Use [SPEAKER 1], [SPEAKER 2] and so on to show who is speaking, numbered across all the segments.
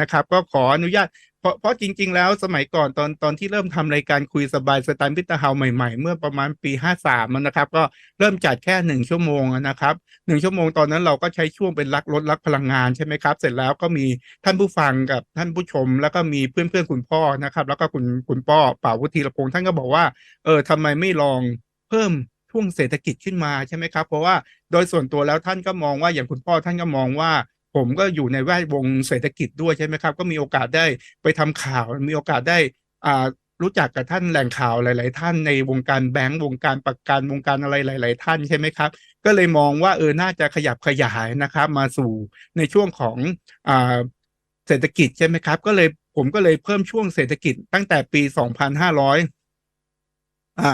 [SPEAKER 1] นะครับ ก็ขออนุญาต เพราะเพราะจริง ๆ แล้วสมัยก่อนตอนตอนที่เริ่มทำรายการคุยสบายสไตล์พิตาเฮาใหม่ๆ เมื่อประมาณปีห้าสามนะครับ ก็เริ่มจัดแค่หนึ่งชั่วโมงนะครับหนึ่งชั่วโมงตอนนั้นเราก็ใช้ช่วงเป็นรักลดรักพลังงานใช่ไหมครับ เสร็จแล้วก็มีท่านผู้ฟังกับท่านผู้ชม แล้วก็มีเพื่อนเพื่อนๆคุณพ่อนะครับ แล้วก็คุณคุณพ่อป่าวุฒิรพงศ์ท่านก็บอกว่าเออทำไมไม่ลองเพิ่มช่วงเศรษฐกิจขึ้นมาใช่ไหมครับ เพราะว่าโดยส่วนตัวแล้วท่านก็มองว่าอย่างคุณพ่อท่านก็มองว่า ผมก็อยู่ในแวดวงเศรษฐกิจด้วยใช่ไหมครับ ก็มีโอกาสได้ไปทำข่าว มีโอกาสได้อ่ารู้จักกับท่านแหล่งข่าวหลาย ๆ ท่านในวงการแบงก์วงการประกันวงการอะไรหลาย ๆ ท่านใช่ไหมครับ ก็เลยมองว่าเออน่าจะขยับขยายนะครับ มาสู่ในช่วงของอ่าเศรษฐกิจใช่ไหมครับ ก็เลยผมก็เลยเพิ่มช่วงเศรษฐกิจตั้งแต่ปี 2500อ่า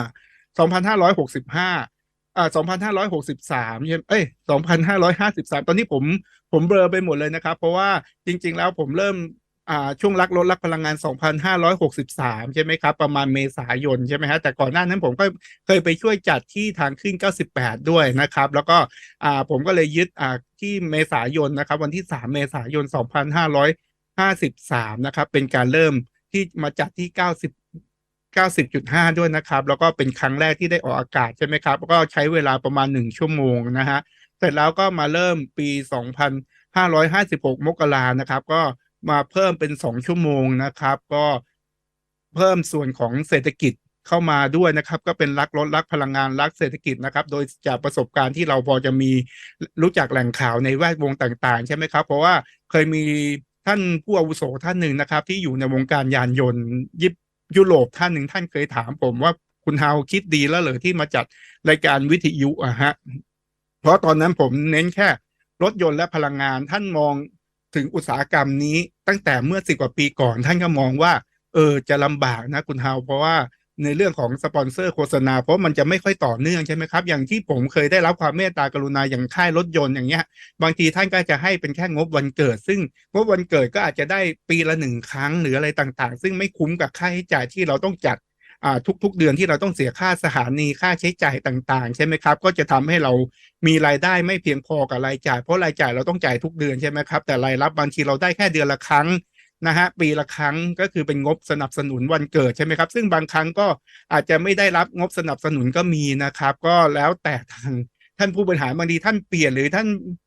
[SPEAKER 1] 2565 อ่า2563ใช่เอ้ย2553ตอนนี้ผมผมเบลอไปหมดเลยนะครับ เพราะว่าจริง ๆ แล้วผมเริ่มอ่าช่วงรักลดรักพลังงาน 2563 ใช่ไหมครับ ประมาณเมษายนใช่ไหมฮะแต่ก่อนหน้านั้นผมก็เคยไปช่วยจัดที่ทางขึ้น 98 ด้วยนะครับ แล้วก็อ่าผมก็เลยยึดอ่าที่เมษายนนะครับ วันที่ 3 เมษายน 2553 นะครับ เป็นการเริ่มที่มาจัดที่90 90.5 ด้วยนะครับ แล้วก็เป็นครั้งแรกที่ได้ออกอากาศใช่ไหมครับ ก็ใช้เวลาประมาณ 1 ชั่วโมงนะฮะ เสร็จแล้วก็มาเริ่มปี 2556 มกรานะครับ ก็มาเพิ่มเป็น 2 ชั่วโมงนะครับ ก็เพิ่มส่วนของเศรษฐกิจเข้ามาด้วยนะครับ ก็เป็นรักลดรักพลังงานรักเศรษฐกิจนะครับ โดยจากประสบการณ์ที่เราพอจะมีรู้จักแหล่งข่าวในแวดวงต่าง ๆ ใช่ไหมครับ เพราะว่าเคยมีท่านผู้อาวุโสท่านหนึ่งนะครับ ที่อยู่ในวงการยานยนต์ยิป ยุโรปท่านหนึ่งท่านเคยถามผมว่าคุณฮาวคิดดีแล้วเหรอที่มาจัดรายการวิทยุอะฮะ เพราะตอนนั้นผมเน้นแค่รถยนต์และพลังงานท่านมองถึงอุตสาหกรรมนี้ตั้งแต่เมื่อสิบกว่าปีก่อน ท่านก็มองว่า เออจะลำบากนะคุณฮาวเพราะว่า ในเรื่องของสปอนเซอร์โฆษณา เพราะมันจะไม่ค่อยต่อเนื่องใช่ไหมครับ อย่างที่ผมเคยได้รับความเมตตากรุณาอย่างค่ายรถยนต์อย่างเงี้ย บางทีท่านก็จะให้เป็นแค่งบวันเกิด ซึ่งงบวันเกิดก็อาจจะได้ปีละหนึ่งครั้งหรืออะไรต่างๆ ซึ่งไม่คุ้มกับค่าใช้จ่ายที่เราต้องจัดทุกๆ เดือนที่เราต้องเสียค่าสถานีค่าใช้จ่ายต่างๆ ใช่ไหมครับ ก็จะทำให้เรามีรายได้ไม่เพียงพอกับรายจ่าย เพราะรายจ่ายเราต้องจ่ายทุกเดือนใช่ไหมครับแต่รายรับบางทีเราได้แค่เดือนละครั้ง นะฮะปีละครั้งก็คือเป็นงบสนับสนุนวันเกิดใช่ไหมครับ ซึ่งบางครั้งก็อาจจะไม่ได้รับงบสนับสนุนก็มีนะครับ ก็แล้วแต่ทางท่านผู้บริหารบางทีท่านเปลี่ยนหรือท่าน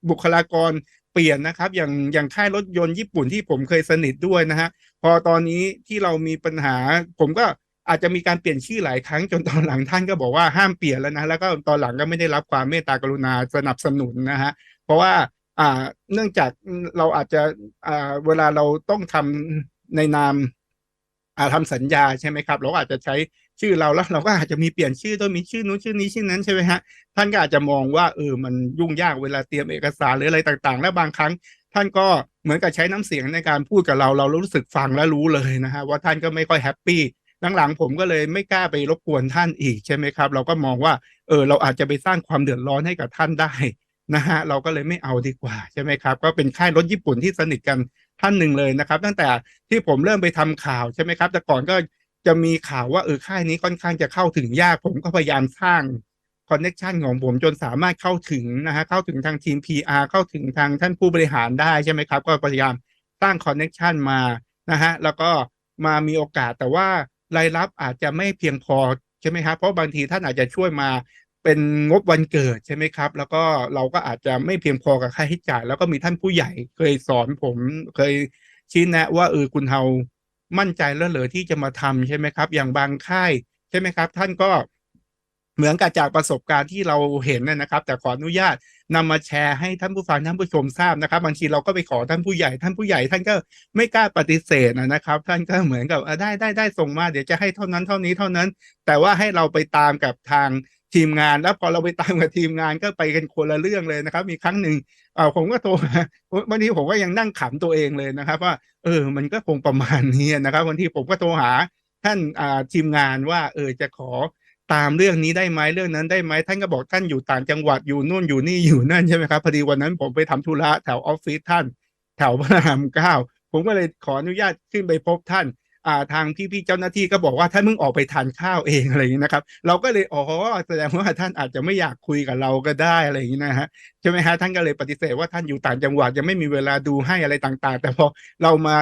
[SPEAKER 1] บุคลากรเปลี่ยนนะครับ อย่างอย่างค่ายรถยนต์ญี่ปุ่นที่ผมเคยสนิทด้วยนะฮะพอตอนนี้ที่เรามีปัญหา ผมก็อาจจะมีการเปลี่ยนชื่อหลายครั้งจนตอนหลังท่านก็บอกว่าห้ามเปลี่ยนแล้วนะแล้วก็ตอนหลังก็ไม่ได้รับความเมตตากรุณาสนับสนุนนะฮะเพราะว่า อ่า เนื่องจากเราอาจจะอ่าเวลาเราต้องทำในนามอ่าทำสัญญาใช่ไหมครับ เราอาจจะใช้ชื่อเราแล้วเราก็อาจจะมีเปลี่ยนชื่อต้องมีชื่อนู้นชื่อนี้ชื่อนั้นใช่ไหมฮะท่านก็อาจจะมองว่าเออมันยุ่งยากเวลาเตรียมเอกสารหรืออะไรต่างๆ แล้วบางครั้ง ท่านก็เหมือนกับใช้น้ำเสียงในการพูดกับเราเรารู้สึกฟังและรู้เลยนะฮะว่าท่านก็ไม่ค่อยแฮปปี้หลังๆผมก็เลยไม่กล้าไปรบกวนท่านอีกใช่ไหมครับ เราก็มองว่าเออเราอาจจะไปสร้างความเดือดร้อนให้กับท่านได้ นะฮะเราก็เลยไม่เอาดีกว่าใช่ไหมครับ ก็เป็นค่ายรถญี่ปุ่นที่สนิทกันท่านหนึ่งเลยนะครับ ตั้งแต่ที่ผมเริ่มไปทำข่าวใช่ไหมครับแต่ก่อนก็จะมีข่าวว่าเออค่ายนี้ค่อนข้างจะเข้าถึงยากผมก็พยายามสร้างคอนเน็ชันของผมจนสามารถเข้าถึงนะฮะเข้าถึงทางทีม PR เข้าถึงทางท่านผู้บริหารได้ใช่ไหมครับ ก็พยายามสร้างคอนเน็ชันมานะฮะแล้วก็มามีโอกาสแต่ว่ารายรับอาจจะไม่เพียงพอใช่ไหมครับเพราะบางทีท่านอาจจะช่วยมา เป็นงบวันเกิดใช่ไหมครับ แล้วก็เราก็อาจจะไม่เพียงพอกับค่าใช้จ่าย แล้วก็มีท่านผู้ใหญ่เคยสอนผมเคยชี้แนะว่าเออคุณเฮามั่นใจแล้วเหรอที่จะมาทำใช่ไหมครับ อย่างบางค่ายใช่ไหมครับ ท่านก็เหมือนกับจากประสบการณ์ที่เราเห็นนะครับ แต่ขออนุญาตนำมาแชร์ให้ท่านผู้ฟังท่านผู้ชมทราบนะครับ บางทีเราก็ไปขอท่านผู้ใหญ่ ท่านผู้ใหญ่ท่านก็ไม่กล้าปฏิเสธนะครับ ท่านก็เหมือนกับได้ได้ได้ส่งมา เดี๋ยวจะให้เท่านั้นเท่านี้เท่านั้น แต่ว่าให้เราไปตามกับทาง ทีมงาน แล้วพอเราไปตามกับทีมงานก็ไปกันคนละเรื่องเลยนะครับ มีครั้งหนึ่งเออผมก็โทรวันนี้ผมก็ยังนั่งขำตัวเองเลยนะครับ ว่า เออ มันก็คงประมาณนี้นะครับวันที่ผมก็โทรหาท่านอ่าทีมงานว่า เออจะขอตามเรื่องนี้ได้ไหมเรื่องนั้นได้ไหมท่านก็บอกท่านอยู่ต่างจังหวัดอยู่นู่นอยู่นี่อยู่นั่นใช่ไหมครับพอดีวันนั้นผมไปทำธุระแถวออฟฟิศท่าน แถวพระรามเก้าผมก็เลยขออนุญาตขึ้นไปพบท่าน ทางพี่ๆเจ้าหน้าที่ก็บอกว่าท่านมึงออกไปทานข้าวเองอะไรอย่างนี้นะครับ เราก็เลยอ๋อแสดงว่าท่านอาจจะไม่อยากคุยกับเราก็ได้อะไรอย่างนี้นะฮะใช่ไหมฮะท่านก็เลยปฏิเสธว่าท่านอยู่ต่างจังหวัดยังไม่มีเวลาดูให้อะไรต่างๆ แต่พอเรามา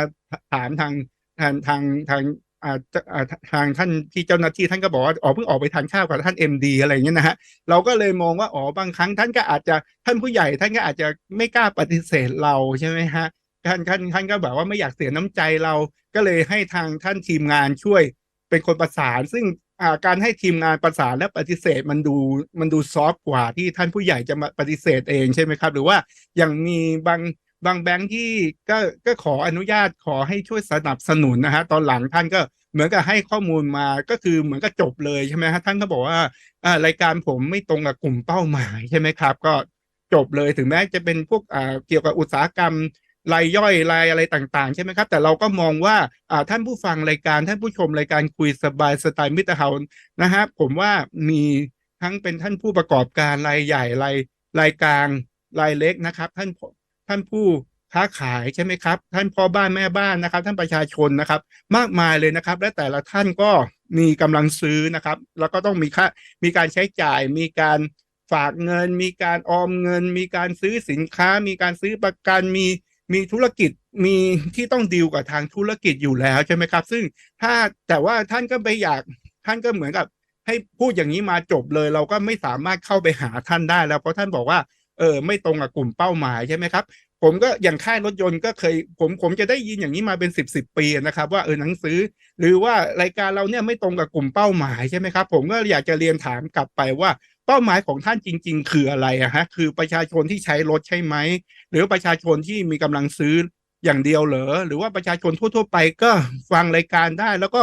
[SPEAKER 1] ถามทางทางทางทางอาอ่าทางท่านที่เจ้าหน้าที่ท่านก็บอกว่าอ๋อเพิ่งออกไปทานข้าวกับท่านเอ็มดีอะไรอย่างเงี้ยนะฮะเราก็เลยมองว่าอ๋อบางครั้งท่านก็อาจจะท่านผู้ใหญ่ท่านก็อาจจะไม่กล้าปฏิเสธเราใช่ไหมฮะ ท่านท่านท่านก็แบบว่าไม่อยากเสียน้ำใจเราก็เลยให้ทางท่านทีมงานช่วยเป็นคนประสาน ซึ่งการให้ทีมงานประสานและปฏิเสธมันดูมันดูซอฟต์กว่าที่ท่านผู้ใหญ่จะมาปฏิเสธเองใช่ไหมครับ หรือว่าอย่างมีบางบางแบงค์ที่ก็ก็ขออนุญาตขอให้ช่วยสนับสนุนนะฮะตอนหลังท่านก็เหมือนกับให้ข้อมูลมาก็คือเหมือนกับจบเลยใช่ไหมฮะท่านก็บอกว่าอ่ารายการผมไม่ตรงกับกลุ่มเป้าหมายใช่ไหมครับ ก็จบเลยถึงแม้จะเป็นพวกอ่าเกี่ยวกับอุตสาหกรรม รายย่อยรายอะไรต่าง ๆ ใช่ไหมครับ แต่เราก็มองว่าท่านผู้ฟังรายการท่านผู้ชมรายการคุยสบายสไตล์มิตรเฮานะฮะผมว่ามีทั้งเป็นท่านผู้ประกอบการรายใหญ่รายรายกลางรายเล็กนะครับ ท่านท่านผู้ค้าขายใช่ไหมครับ ท่านพ่อบ้านแม่บ้านนะครับ ท่านประชาชนนะครับ มากมายเลยนะครับ และแต่ละท่านก็มีกำลังซื้อนะครับ แล้วก็ต้องมีค่ามีการใช้จ่ายมีการฝากเงิน มีการออมเงิน มีการซื้อสินค้า มีการซื้อประกันมี มีธุรกิจมีที่ต้องดีลกับทางธุรกิจอยู่แล้วใช่ไหมครับ ซึ่งถ้าแต่ว่าท่านก็ไปอยากท่านก็เหมือนกับ ให้พูดอย่างนี้มาจบเลย เราก็ไม่สามารถเข้าไปหาท่านได้แล้วเพราะท่านบอกว่าเออไม่ตรงกับกลุ่มเป้าหมายใช่ไหมครับ ผมก็อย่างค่ายรถยนต์ก็เคยผมผมจะได้ยินอย่างนี้มาเป็นสิบสิบปีนะครับว่าเออหนังสือ หรือว่ารายการเราเนี่ยไม่ตรงกับกลุ่มเป้าหมายใช่ไหมครับ ผมก็อยากจะเรียนถามกลับไปว่า เป้าหมายของท่านจริง ๆ คืออะไรอะฮะคือประชาชนที่ใช้รถใช่ไหมหรือประชาชนที่มีกำลังซื้ออย่างเดียวเหรอหรือว่าประชาชนทั่ว ๆ ไปก็ฟังรายการได้ แล้วก็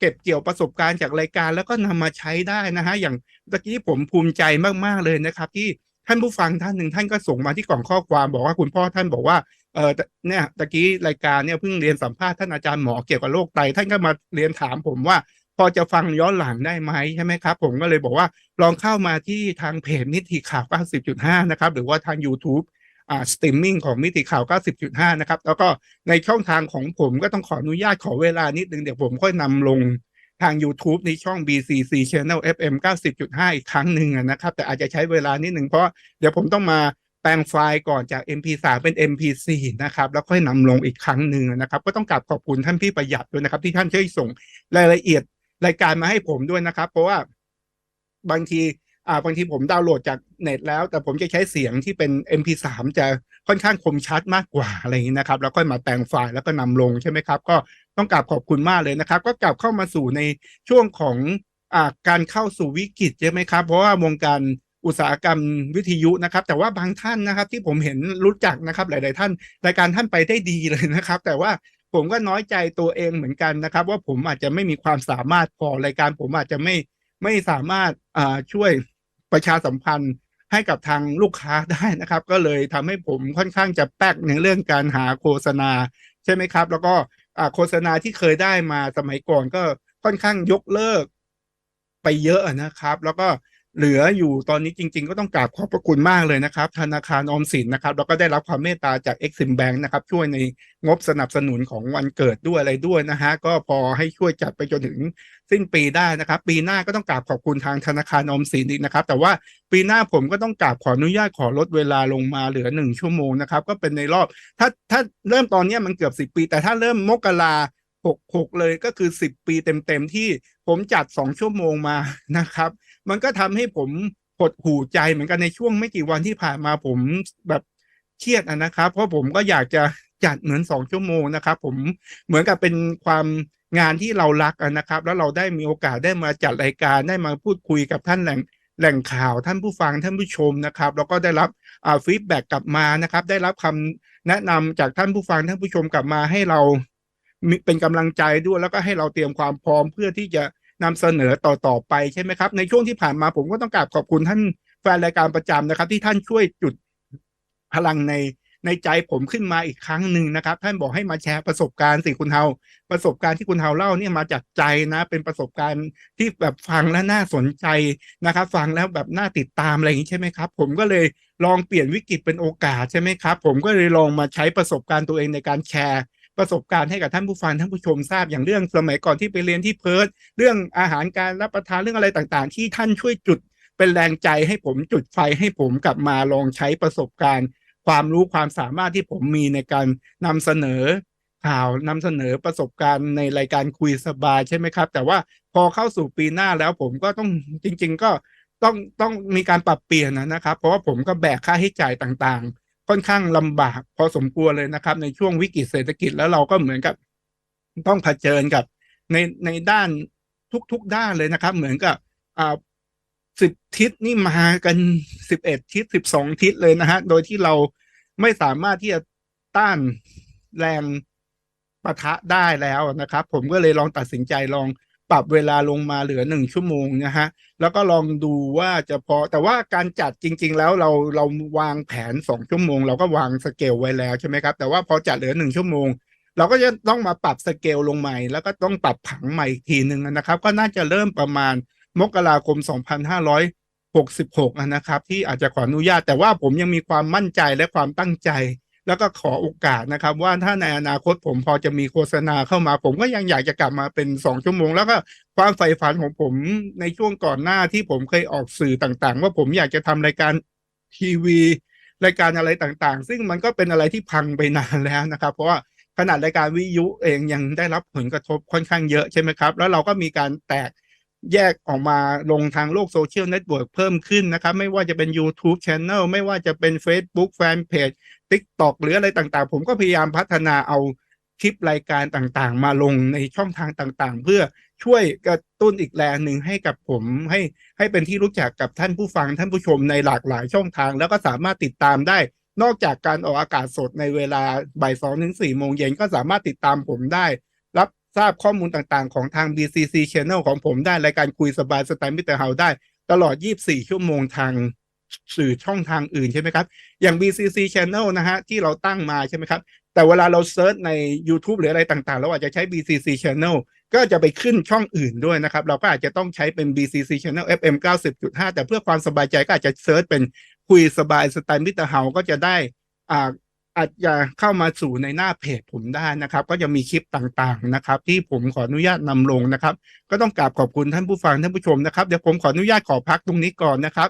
[SPEAKER 1] เก็บเกี่ยวประสบการณ์จากรายการ แล้วก็นำมาใช้ได้นะฮะอย่างตะกี้ผมภูมิใจมากๆเลยนะครับ ที่ท่านผู้ฟังท่านหนึ่งท่านก็ส่งมาที่กล่องข้อความบอกว่าคุณพ่อท่านบอกว่าเออเนี่ยตะกี้รายการเนี่ยเพิ่งเรียนสัมภาษณ์ท่านอาจารย์หมอเกี่ยวกับโรคไตท่านก็มาเรียนถามผมว่า พอจะฟังย้อนหลังได้ไหมใช่ไหมครับ ผมก็เลยบอกว่าลองเข้ามาที่ทางเพจมิติข่าว 90.5 นะครับ หรือว่าทาง YouTube อ่าสตรีมมิ่งของมิติข่าว 90.5 นะครับ แล้วก็ในช่องทางของผมก็ต้องขออนุญาตขอเวลานิดนึงเดี๋ยวผมค่อยนำลงทาง YouTube ในช่อง BCC Channel FM 90.5 อีกครั้งหนึ่งนะครับ แต่อาจจะใช้เวลานิดนึงเพราะเดี๋ยวผมต้องมาแปลงไฟล์ก่อนจาก MP3 เป็น MP4 นะครับ แล้วค่อยนำลงอีกครั้งหนึ่งนะครับ ก็ต้องกราบขอบคุณท่านพี่ประหยัดด้วยนะครับ ที่ท่านช่วยส่งรายละเอียด รายการมาให้ผมด้วยนะครับ เพราะว่าบางทีอ่าบางทีผมดาวน์โหลดจากเน็ตแล้ว แต่ผมจะใช้เสียงที่เป็น MP3 จะค่อนข้างคมชัดมากกว่าอะไรอย่างนี้นะครับ แล้วค่อยมาแต่งไฟล์แล้วก็นำลงใช่ไหมครับ ก็ต้องกราบขอบคุณมากเลยนะครับ ก็กลับเข้ามาสู่ในช่วงของอ่าการเข้าสู่วิกฤตใช่ไหมครับ เพราะว่าวงการอุตสาหกรรมวิทยุนะครับ แต่ว่าบางท่านนะครับที่ผมเห็นรู้จักนะครับ หลาย ๆ ท่าน รายการท่านไปได้ดีเลยนะครับ แต่ว่า ผมก็น้อยใจตัวเองเหมือนกันนะครับ ว่าผมอาจจะไม่มีความสามารถพอรายการ ผมอาจจะไม่ไม่สามารถช่วยประชาสัมพันธ์ให้กับทางลูกค้าได้นะครับ ก็เลยทำให้ผมค่อนข้างจะแป๊กในเรื่องการหาโฆษณาใช่ไหมครับ แล้วก็โฆษณาที่เคยได้มาสมัยก่อนก็ค่อนข้างยกเลิกไปเยอะนะครับ แล้วก็ เหลืออยู่ตอนนี้จริง ๆ ก็ต้องกราบขอบพระคุณมากเลยนะครับ ธนาคารออมสินนะครับแล้วก็ได้รับความเมตตาจาก Exim Bank นะครับ ช่วยในงบสนับสนุนของวันเกิดด้วยอะไรด้วยนะฮะก็พอให้ช่วยจัดไปจนถึงสิ้นปีได้นะครับ ปีหน้าก็ต้องกราบขอบคุณทางธนาคารออมสินอีกนะครับ แต่ว่าปีหน้าผมก็ต้องกราบขออนุญาตขอลดเวลาลงมาเหลือหนึ่งชั่วโมงนะครับ ก็เป็นในรอบ ถ้าถ้าเริ่มตอนนี้มันเกือบสิบปี แต่ถ้าเริ่มมกราหกหกเลยก็คือสิบปีเต็มๆที่ผมจัดสองชั่วโมงมานะครับ มันก็ทำให้ผมหดหูใจเหมือนกันในช่วงไม่กี่วันที่ผ่านมาผมแบบเครียดนะครับ เพราะผมก็อยากจะจัดเหมือนสองชั่วโมงนะครับ ผมเหมือนกับเป็นความงานที่เรารักนะครับ แล้วเราได้มีโอกาสได้มาจัดรายการได้มาพูดคุยกับท่านแหล่งแหล่งข่าวท่านผู้ฟังท่านผู้ชมนะครับ แล้วก็ได้รับฟีดแบ็กกลับมานะครับ ได้รับคำแนะนำจากท่านผู้ฟังท่านผู้ชมกลับมาให้เราเป็นกำลังใจด้วยแล้วก็ให้เราเตรียมความพร้อมเพื่อที่จะ นำเสนอต่อต่อไปใช่ไหมครับ ในช่วงที่ผ่านมาผมก็ต้องกราบขอบคุณท่านแฟนรายการประจำนะครับ ที่ท่านช่วยจุดพลังในในใจผมขึ้นมาอีกครั้งหนึ่งนะครับ ท่านบอกให้มาแชร์ประสบการณ์สิคุณเฮาประสบการณ์ที่คุณเฮาเล่าเนี่ยมาจากใจนะ เป็นประสบการณ์ที่แบบฟังแล้วน่าสนใจนะครับ ฟังแล้วแบบน่าติดตามอะไรอย่างนี้ใช่ไหมครับ ผมก็เลยลองเปลี่ยนวิกฤตเป็นโอกาสใช่ไหมครับ ผมก็เลยลองมาใช้ประสบการณ์ตัวเองในการแชร์ ประสบการณ์ให้กับท่านผู้ฟังท่านผู้ชมทราบอย่างเรื่องสมัยก่อนที่ไปเรียนที่เพิร์ทเรื่องอาหารการรับประทานเรื่องอะไรต่างๆ ที่ท่านช่วยจุดเป็นแรงใจให้ผมจุดไฟให้ผมกลับมาลองใช้ประสบการณ์ ความรู้ความสามารถที่ผมมีในการนำเสนอข่าวนำเสนอประสบการณ์ในรายการคุยสบายใช่ไหมครับ แต่ว่าพอเข้าสู่ปีหน้าแล้วผมก็ต้องจริง ๆ ก็ต้องต้องมีการปรับเปลี่ยนนะนะครับ เพราะว่าผมก็แบกค่าใช้จ่ายต่างๆ ค่อนข้างลำบากพอสมควรเลยนะครับ ในช่วงวิกฤตเศรษฐกิจแล้วเราก็เหมือนกับต้องเผชิญกับในในด้านทุกๆด้านเลยนะครับ เหมือนกับอ่าสิบทิศนี่มากันสิบเอ็ดทิศสิบสองทิศเลยนะฮะ โดยที่เราไม่สามารถที่จะต้านแรงปะทะได้แล้วนะครับ ผมก็เลยลองตัดสินใจลอง ปรับเวลาลงมาเหลือหนึ่งชั่วโมงนะฮะ แล้วก็ลองดูว่าจะพอ แต่ว่าการจัดจริง ๆ แล้วเราเราวางแผนสองชั่วโมง เราก็วางสเกลไว้แล้วใช่ไหมครับ แต่ว่าพอจัดเหลือหนึ่งชั่วโมง เราก็จะต้องมาปรับสเกลลงใหม่ แล้วก็ต้องปรับผังใหม่อีกทีหนึ่งนะครับ ก็น่าจะเริ่มประมาณมกราคม 2566 นะครับ ที่อาจจะขออนุญาต แต่ว่าผมยังมีความมั่นใจและความตั้งใจ แล้วก็ขอโอกาสนะครับ ว่าถ้าในอนาคตผมพอจะมีโฆษณาเข้ามา ผมก็ยังอยากจะกลับมาเป็นสองชั่วโมง แล้วก็ความใฝ่ฝันของผมในช่วงก่อนหน้าที่ผมเคยออกสื่อต่างๆ ว่าผมอยากจะทำรายการทีวีรายการอะไรต่างๆ ซึ่งมันก็เป็นอะไรที่พังไปนานแล้วนะครับ เพราะว่าขนาดรายการวิทยุเองยังได้รับผลกระทบค่อนข้างเยอะใช่ไหมครับ แล้วเราก็มีการแตกแยกออกมาลงทางโลกโซเชียลเน็ตเวิร์กเพิ่มขึ้นนะครับ ไม่ว่าจะเป็น YouTube Channel ไม่ว่าจะเป็น Facebook Fanpage TikTok หรืออะไรต่างๆ ผมก็พยายามพัฒนาเอาคลิปรายการต่างๆ มาลงในช่องทางต่างๆ เพื่อช่วยกระตุ้นอีกแรงหนึ่งให้กับผมให้ให้เป็นที่รู้จักกับท่านผู้ฟังท่านผู้ชมในหลากหลายช่องทาง แล้วก็สามารถติดตามได้ นอกจากการออกอากาศสดในเวลาบ่ายสองถึงสี่โมงเย็นก็สามารถติดตามผมได้ รับทราบข้อมูลต่างๆ ของทาง BCC Channel ของผมได้รายการคุยสบายสไตล์มิเตอร์เฮาได้ ตลอด 24 ชั่วโมงทาง สื่อช่องทางอื่นใช่ไหมครับ อย่าง BCC Channel นะฮะที่เราตั้งมาใช่ไหมครับ แต่เวลาเราเซิร์ชใน YouTube หรืออะไรต่างๆ เราอาจจะใช้ BCC Channel ก็จะไปขึ้นช่องอื่นด้วยนะครับ เราก็อาจจะต้องใช้เป็น BCC Channel FM 90.5 แต่เพื่อความสบายใจก็อาจจะเซิร์ชเป็นคุยสบายสไตล์มิเตอร์เฮาก็จะได้อ่าอาจจะเข้ามาสู่ในหน้าเพจผมได้นะครับ ก็จะมีคลิปต่างๆนะครับ ที่ผมขออนุญาตนำลงนะครับ ก็ต้องกราบขอบคุณท่านผู้ฟังท่านผู้ชมนะครับเดี๋ยวผมขออนุญาตขอพักตรงนี้ก่อนนะครับ